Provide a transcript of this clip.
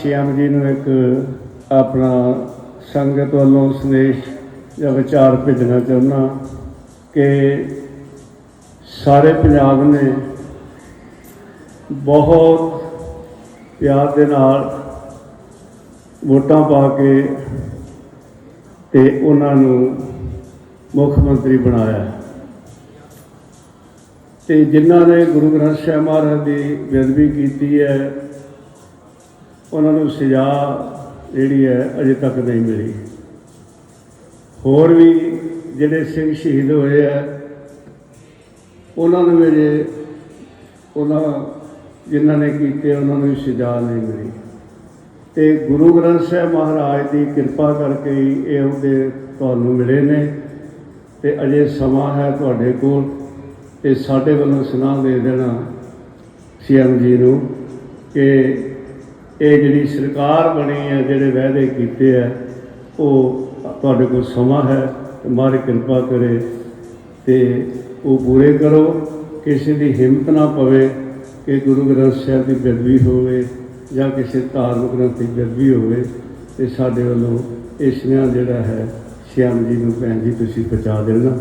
ਸ਼ਿਆਮ ਜੀ ਨੂੰ ਇੱਕ ਆਪਣਾ ਸੰਗਤ ਵੱਲੋਂ ਸੰਦੇਸ਼ ਜਾਂ ਵਿਚਾਰ ਭੇਜਣਾ ਚਾਹੁੰਦਾ ਕਿ ਸਾਰੇ ਪੰਜਾਬ ਨੇ ਬਹੁਤ ਪਿਆਰ ਦੇ ਨਾਲ ਵੋਟਾਂ ਪਾ ਕੇ ਤੇ ਉਹਨਾਂ ਨੂੰ ਮੁੱਖ ਮੰਤਰੀ ਬਣਾਇਆ ਤੇ ਜਿਨ੍ਹਾਂ ਨੇ ਗੁਰੂ ਗ੍ਰੰਥ ਸਾਹਿਬ ਮਹਾਰਾਜ ਦੀ ਬੇਅਦਬੀ ਕੀਤੀ ਹੈ ਉਹਨਾਂ ਨੂੰ ਸਜ਼ਾ ਜਿਹੜੀ ਹੈ ਅਜੇ ਤੱਕ ਨਹੀਂ ਮਿਲੀ। ਹੋਰ ਵੀ ਜਿਹੜੇ ਸਿੰਘ ਸ਼ਹੀਦ ਹੋਏ ਆ, ਉਹਨਾਂ ਨੂੰ ਵੀ ਅਜੇ ਉਹਨਾਂ ਜਿਨ੍ਹਾਂ ਨੇ ਕੀਤੇ ਉਹਨਾਂ ਨੂੰ ਵੀ ਸਜ਼ਾ ਨਹੀਂ ਮਿਲੀ। ਤੇ ਗੁਰੂ ਗ੍ਰੰਥ ਸਾਹਿਬ ਮਹਾਰਾਜ ਦੀ ਕਿਰਪਾ ਕਰਕੇ ਹੀ ਇਹ ਉਹਦੇ ਤੁਹਾਨੂੰ ਮਿਲੇ ਨੇ ਤੇ ਅਜੇ ਸਮਾਂ ਹੈ ਤੁਹਾਡੇ ਕੋਲ ਤੇ ਸਾਡੇ ਵੱਲੋਂ ਸੁਨਾਹ ਦੇ ਦੇਣਾ ਸੀਐਮ ਜੀ ਨੂੰ ਕਿ ਇਹ ਜਿਹੜੀ ਸਰਕਾਰ ਬਣੀ ਹੈ, ਜਿਹੜੇ ਵਾਅਦੇ ਕੀਤੇ ਆ ਉਹ ਤੁਹਾਡੇ ਕੋਲ ਸਮਾਂ ਹੈ ਤੇ ਮਾਰੀ ਕਿਰਪਾ ਕਰੇ ਤੇ ਉਹ ਪੂਰੇ ਕਰੋ। ਕਿਸੇ ਦੀ ਹਿੰਮਤ ਨਾ ਪਵੇ ਕਿ ਗੁਰੂ ਗ੍ਰੰਥ ਸਾਹਿਬ ਦੀ ਬੇਦਬੀ ਹੋਵੇ ਜਾਂ ਕਿਸੇ ਧਾਰਮਿਕ ਗ੍ਰੰਥ ਦੀ ਬੇਦਬੀ ਹੋਵੇ ਤੇ ਸਾਡੇ ਵੱਲੋਂ ਇਹ ਸੁਨੇਹਾ ਜਿਹੜਾ ਹੈ ਸ਼ਿਆਮ ਜੀ ਨੂੰ ਭੈਣ ਜੀ ਤੁਸੀਂ ਪਹੁੰਚਾ ਦੇਣਾ।